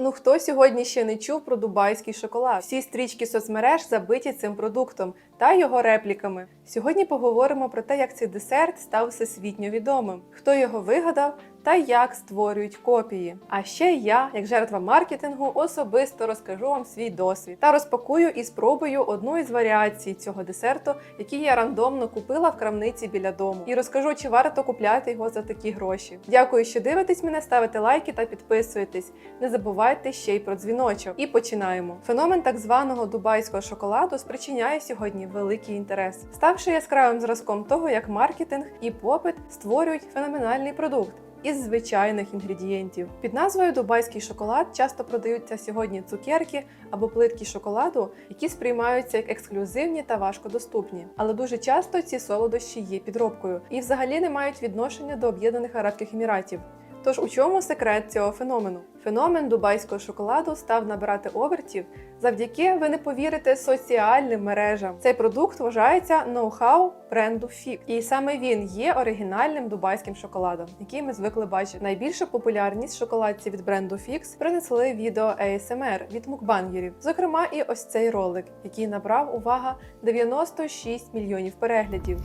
Ну хто сьогодні ще не чув про дубайський шоколад? Всі стрічки соцмереж забиті цим продуктом та його репліками. Сьогодні поговоримо про те, як цей десерт став всесвітньо відомим, хто його вигадав та як створюють копії. А ще я, як жертва маркетингу, особисто розкажу вам свій досвід та розпакую і спробую одну із варіацій цього десерту, який я рандомно купила в крамниці біля дому, і розкажу, чи варто купляти його за такі гроші. Дякую, що дивитесь мене, ставите лайки та підписуєтесь. Не забувайте ще й про дзвіночок. І починаємо. Феномен так званого дубайського шоколаду спричиняє сьогодні великий інтерес, ставши яскравим зразком того, як маркетинг і попит створюють феноменальний продукт. Із звичайних інгредієнтів під назвою Дубайський шоколад часто продаються сьогодні цукерки або плитки шоколаду, які сприймаються як ексклюзивні та важкодоступні. Але дуже часто ці солодощі є підробкою і взагалі не мають відношення до Об'єднаних Арабських Еміратів. Тож у чому секрет цього феномену? Феномен дубайського шоколаду став набирати обертів завдяки, ви не повірите, соціальним мережам. Цей продукт вважається ноу-хау бренду Fix. І саме він є оригінальним дубайським шоколадом, який ми звикли бачити. Найбільшу популярність шоколадці від бренду Fix принесли відео ASMR від мукбангерів. Зокрема, і ось цей ролик, який набрав увага 96 мільйонів переглядів.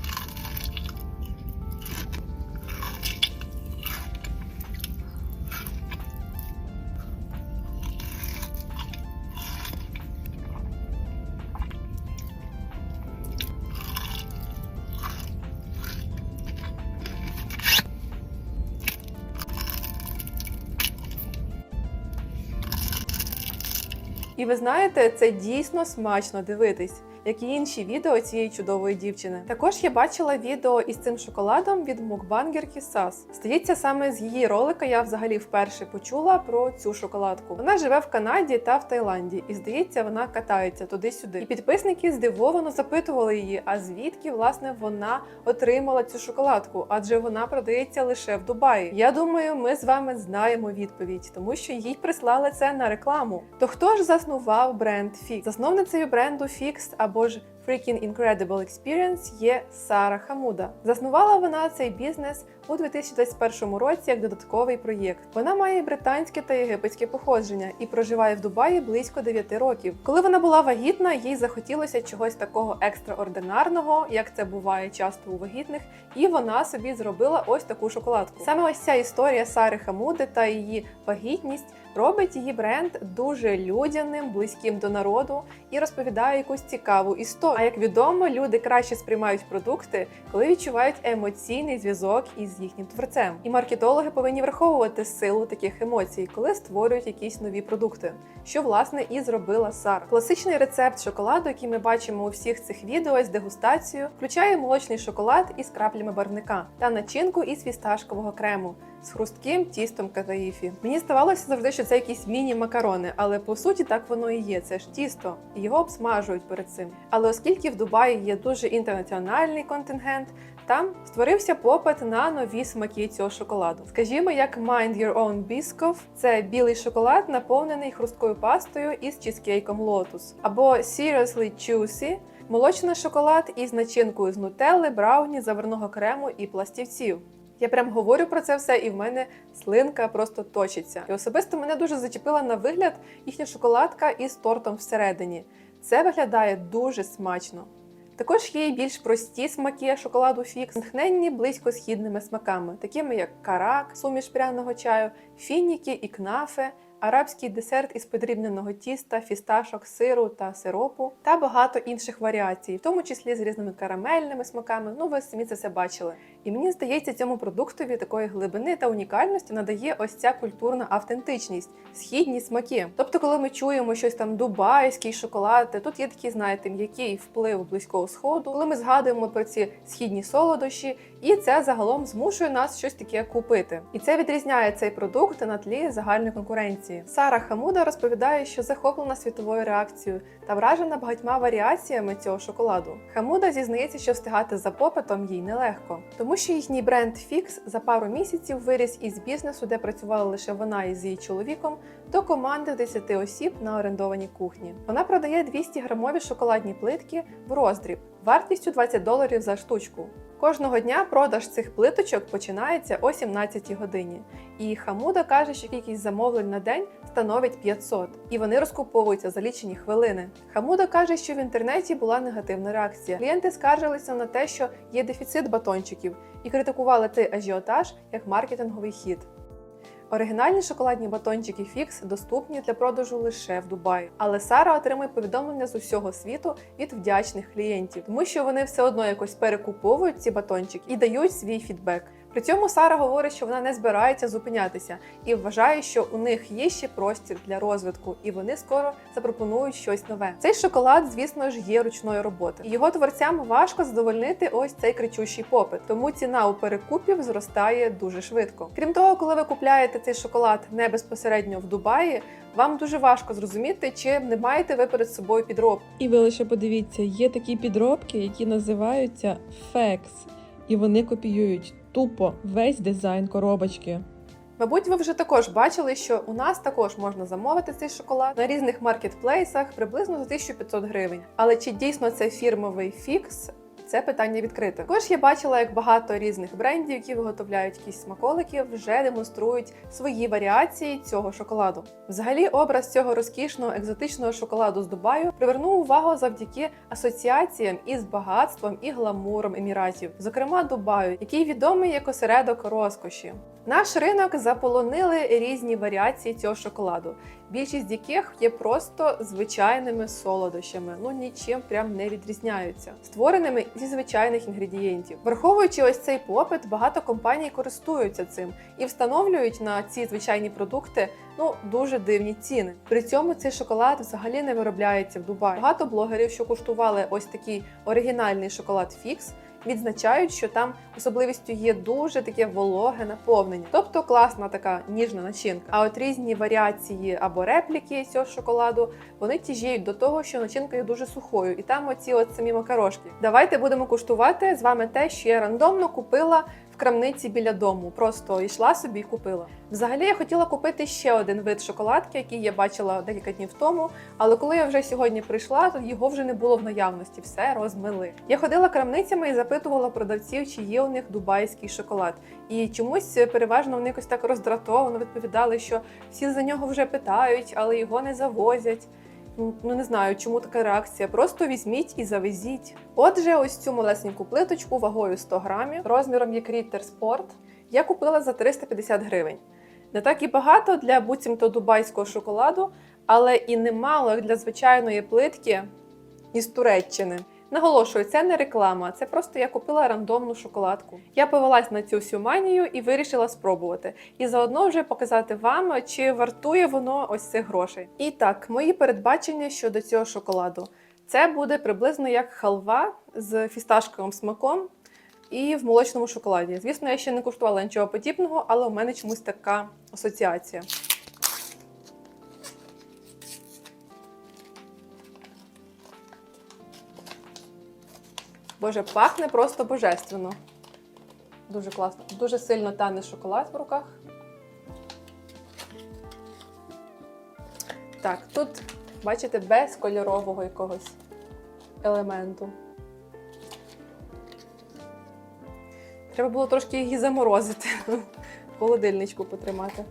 І ви знаєте, це дійсно смачно дивитись, як і інші відео цієї чудової дівчини. Також я бачила відео із цим шоколадом від мукбангерки Сас. Здається, саме з її ролика я взагалі вперше почула про цю шоколадку. Вона живе в Канаді та в Таїланді, і здається, вона катається туди-сюди. І підписники здивовано запитували її, а звідки власне вона отримала цю шоколадку, адже вона продається лише в Дубаї. Я думаю, ми з вами знаємо відповідь, тому що їй прислали це на рекламу. То хто ж заснував бренд Fix? Засновницею бренду Fix або ж Freaking Incredible Experience є Сара Хамуда. Заснувала вона цей бізнес у 2021 році як додатковий проєкт. Вона має британське та єгипетське походження і проживає в Дубаї близько 9 років. Коли вона була вагітна, їй захотілося чогось такого екстраординарного, як це буває часто у вагітних, і вона собі зробила ось таку шоколадку. Саме ось ця історія Сари Хамуди та її вагітність робить її бренд дуже людяним, близьким до народу і розповідає якусь цікаву історію. А як відомо, люди краще сприймають продукти, коли відчувають емоційний зв'язок із їхнім творцем. І маркетологи повинні враховувати силу таких емоцій, коли створюють якісь нові продукти, що власне і зробила Сара. Класичний рецепт шоколаду, який ми бачимо у всіх цих відео з дегустацією, включає молочний шоколад із краплями барвника та начинку із фісташкового крему. З хрустким тістом катаїфі. Мені здавалося завжди, що це якісь міні-макарони, але по суті так воно і є. Це ж тісто, його обсмажують перед цим. Але оскільки в Дубаї є дуже інтернаціональний контингент, там створився попит на нові смаки цього шоколаду. Скажімо, як Mind Your Own Biscoff – це білий шоколад, наповнений хрусткою пастою із чізкейком Lotus. Або Seriously Juicy – молочний шоколад із начинкою з нутелли, брауні, заварного крему і пластівців. Я прям говорю про це все, і в мене слинка просто точиться. І особисто мене дуже зачепила на вигляд їхня шоколадка із тортом всередині. Це виглядає дуже смачно. Також є й більш прості смаки шоколаду фікс, натхненні близько східними смаками, такими як карак, суміш пряного чаю, фініки і кнафе, арабський десерт із подрібненого тіста, фісташок, сиру та сиропу та багато інших варіацій, в тому числі з різними карамельними смаками. Ну, ви самі це все бачили. І мені здається, цьому продуктові такої глибини та унікальності надає ось ця культурна автентичність, східні смаки. Тобто, коли ми чуємо щось там дубайський шоколад, тут є такий, знаєте, м'який вплив близького сходу, коли ми згадуємо про ці східні солодощі, і це загалом змушує нас щось таке купити. І це відрізняє цей продукт на тлі загальної конкуренції. Сара Хамуда розповідає, що захоплена світовою реакцією та вражена багатьма варіаціями цього шоколаду. Хамуда зізнається, що встигати за попитом їй нелегко, тому що їхній бренд Fix за пару місяців виріс із бізнесу, де працювала лише вона із її чоловіком, до команди 10 осіб на орендованій кухні. Вона продає 200 грамові шоколадні плитки в роздріб вартістю 20 доларів за штучку. Кожного дня продаж цих плиточок починається о 17 годині. І Хамуда каже, що кількість замовлень на день становить 500, і вони розкуповуються за лічені хвилини. Хамуда каже, що в інтернеті була негативна реакція. Клієнти скаржилися на те, що є дефіцит батончиків, і критикували цей ажіотаж як маркетинговий хід. Оригінальні шоколадні батончики Fix доступні для продажу лише в Дубаї. Але Сара отримує повідомлення з усього світу від вдячних клієнтів, тому що вони все одно якось перекуповують ці батончики і дають свій фідбек. При цьому Сара говорить, що вона не збирається зупинятися і вважає, що у них є ще простір для розвитку, і вони скоро запропонують щось нове. Цей шоколад, звісно ж, є ручною роботи. Його творцям важко задовольнити ось цей кричущий попит, тому ціна у перекупів зростає дуже швидко. Крім того, коли ви купляєте цей шоколад не безпосередньо в Дубаї, вам дуже важко зрозуміти, чи не маєте ви перед собою підробку. І ви лише подивіться, є такі підробки, які називаються фекс, і вони копіюють тупо весь дизайн коробочки. Мабуть, ви вже також бачили, що у нас також можна замовити цей шоколад на різних маркетплейсах приблизно за 1500 гривень. Але чи дійсно це фірмовий фікс? Це питання відкрите. Також я бачила, як багато різних брендів, які виготовляють якісь смаколики, вже демонструють свої варіації цього шоколаду. Взагалі, образ цього розкішного екзотичного шоколаду з Дубаю привернув увагу завдяки асоціаціям із багатством і гламуром еміратів, зокрема Дубаю, який відомий як осередок розкоші. Наш ринок заполонили різні варіації цього шоколаду, більшість яких є просто звичайними солодощами, ну нічим прям не відрізняються, створеними зі звичайних інгредієнтів. Враховуючи ось цей попит, багато компаній користуються цим і встановлюють на ці звичайні продукти ну дуже дивні ціни. При цьому цей шоколад взагалі не виробляється в Дубаї. Багато блогерів, що куштували ось такий оригінальний шоколад Фікс, відзначають, що там особливістю є дуже таке вологе наповнення, тобто класна така ніжна начинка. А от різні варіації або репліки цього шоколаду вони тяжіють до того, що начинка є дуже сухою, і там оці от самі макарошки. Давайте будемо куштувати з вами те, що я рандомно купила. В крамниці біля дому просто йшла собі і купила. Взагалі я хотіла купити ще один вид шоколадки, який я бачила декілька днів тому. Але коли я вже сьогодні прийшла, то його вже не було в наявності, все розмили. Я ходила крамницями і запитувала продавців, чи є у них дубайський шоколад. І чомусь переважно вони якось так роздратовано відповідали, що всі за нього вже питають, але його не завозять. Ну, ну не знаю, чому така реакція. Просто візьміть і завезіть. Отже, ось цю малесеньку плиточку вагою 100 грамів, розміром як Ріттер Sport, я купила за 350 гривень. Не так і багато для буцімто дубайського шоколаду, але і немало як для звичайної плитки із Туреччини. Наголошую, це не реклама, це просто я купила рандомну шоколадку. Я повелась на цю всю манію і вирішила спробувати. І заодно вже показати вам, чи вартує воно ось цих грошей. І так, мої передбачення щодо цього шоколаду. Це буде приблизно як халва з фісташковим смаком і в молочному шоколаді. Звісно, я ще не куштувала нічого подібного, але у мене чомусь така асоціація. Боже, пахне просто божественно. Дуже класно. Дуже сильно тане шоколад в руках. Так, тут, бачите, без кольорового якогось елементу. Треба було трошки її заморозити, в холодильничку потримати.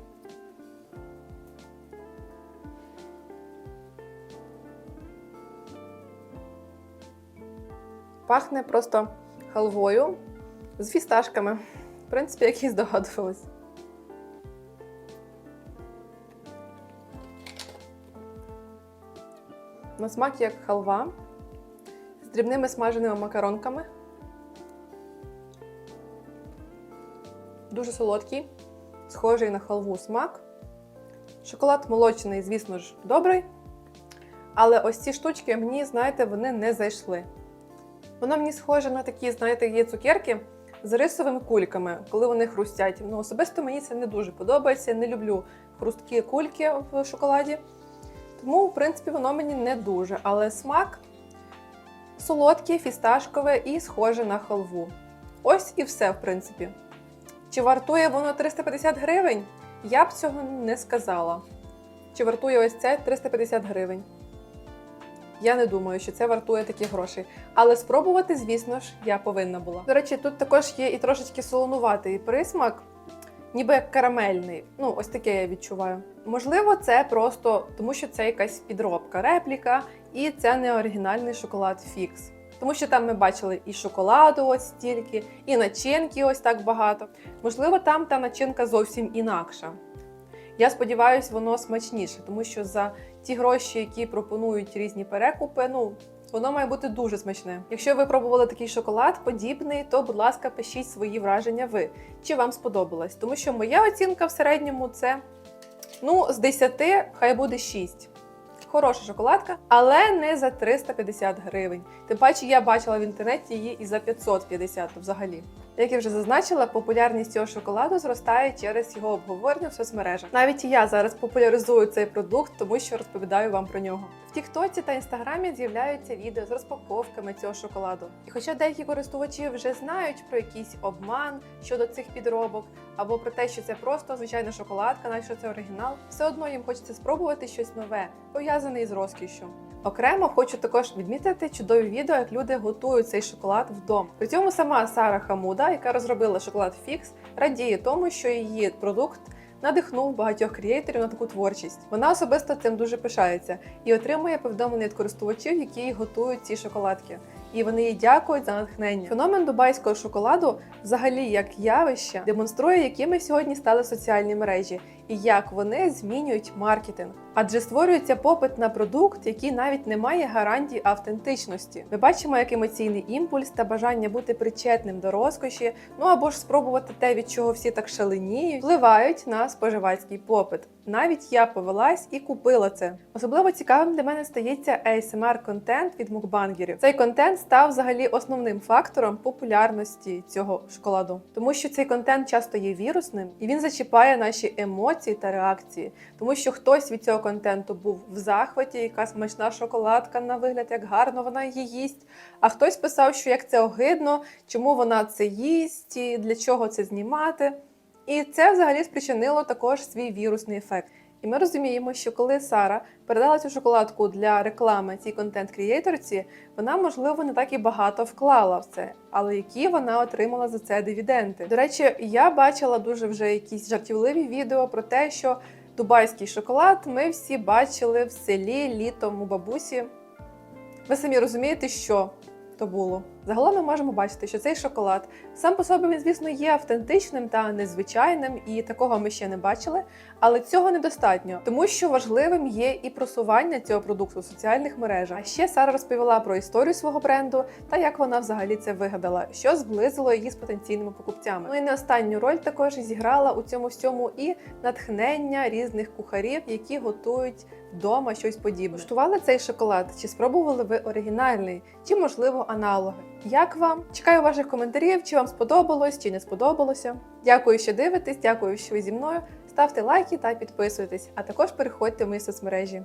Пахне просто халвою з фісташками. В принципі, як і здогадувалась. На смак як халва з дрібними смаженими макаронками. Дуже солодкий, схожий на халву смак. Шоколад молочний, звісно ж, добрий. Але ось ці штучки мені, знаєте, вони не зайшли. Воно мені схоже на такі, знаєте, є цукерки з рисовими кульками, коли вони хрустять. Ну, особисто мені це не дуже подобається. Не люблю хрусткі кульки в шоколаді. Тому, в принципі, воно мені не дуже. Але смак солодкий, фісташкове і схоже на халву. Ось і все, в принципі. Чи вартує воно 350 гривень? Я б цього не сказала. Чи вартує ось це 350 гривень? Я не думаю, що це вартує таких грошей. Але спробувати, звісно ж, я повинна була. До речі, тут також є і трошечки солонуватий присмак, ніби як карамельний. Ну, ось таке я відчуваю. Можливо, це просто тому, що це якась підробка, репліка, і це не оригінальний шоколад фікс. Тому що там ми бачили і шоколаду ось стільки, і начинки ось так багато. Можливо, там та начинка зовсім інакша. Я сподіваюся, воно смачніше, тому що за ті гроші, які пропонують різні перекупи, ну воно має бути дуже смачне. Якщо ви пробували такий шоколад подібний, то будь ласка, пишіть свої враження ви, чи вам сподобалось. Тому що моя оцінка в середньому це ну з 10 хай буде 6. Хороша шоколадка, але не за 350 гривень. Тим паче я бачила в інтернеті її і за 550 взагалі. Як я вже зазначила, популярність цього шоколаду зростає через його обговорення в соцмережах. Навіть і я зараз популяризую цей продукт, тому що розповідаю вам про нього. В Тіктоці та інстаграмі з'являються відео з розпаковками цього шоколаду. І хоча деякі користувачі вже знають про якийсь обман щодо цих підробок, або про те, що це просто звичайна шоколадка, навіть що це оригінал, все одно їм хочеться спробувати щось нове, пов'язане із розкішшю. Окремо хочу також відмітити чудові відео, як люди готують цей шоколад вдома. При цьому сама Сара Хамуда, яка розробила шоколад Фікс, радіє тому, що її продукт надихнув багатьох креаторів на таку творчість. Вона особисто цим дуже пишається і отримує повідомлення від користувачів, які готують ці шоколадки. І вони їй дякують за натхнення. Феномен дубайського шоколаду, взагалі як явище, демонструє, якими сьогодні стали соціальні мережі і як вони змінюють маркетинг. Адже створюється попит на продукт, який навіть не має гарантій автентичності. Ми бачимо, як емоційний імпульс та бажання бути причетним до розкоші, ну або ж спробувати те, від чого всі так шаленіють, впливають на споживацький попит. Навіть я повелась і купила це. Особливо цікавим для мене стається asmr контент від мукбангерів. Цей контент став взагалі основним фактором популярності цього шоколаду, тому що цей контент часто є вірусним і він зачіпає наші емоції та реакції, тому що хтось від цього контенту був в захваті, яка смачна шоколадка на вигляд, як гарно вона її їсть. А хтось писав, що як це огидно, чому вона це їсть, і для чого це знімати. І це взагалі спричинило також свій вірусний ефект. І ми розуміємо, що коли Сара передала цю шоколадку для реклами цій контент-крієторці, вона, можливо, не так і багато вклала в це, але які вона отримала за це дивіденди. До речі, я бачила дуже вже якісь жартівливі відео про те, що дубайський шоколад ми всі бачили в селі літом у бабусі. Ви самі розумієте, що то було. Загалом ми можемо бачити, що цей шоколад сам по собі звісно, є автентичним та незвичайним, і такого ми ще не бачили. Але цього недостатньо, тому що важливим є і просування цього продукту в соціальних мережах. А ще Сара розповіла про історію свого бренду та як вона взагалі це вигадала, що зблизило її з потенційними покупцями. Ну і не останню роль також зіграла у цьому всьому і натхнення різних кухарів, які готують вдома щось подібне. Куштували цей шоколад? Чи спробували ви оригінальний, чи можливо аналоги? Як вам? Чекаю ваших коментарів, чи вам сподобалось, чи не сподобалося. Дякую, що дивитесь, дякую, що ви зі мною. Ставте лайки та підписуйтесь, а також переходьте в мої соцмережі.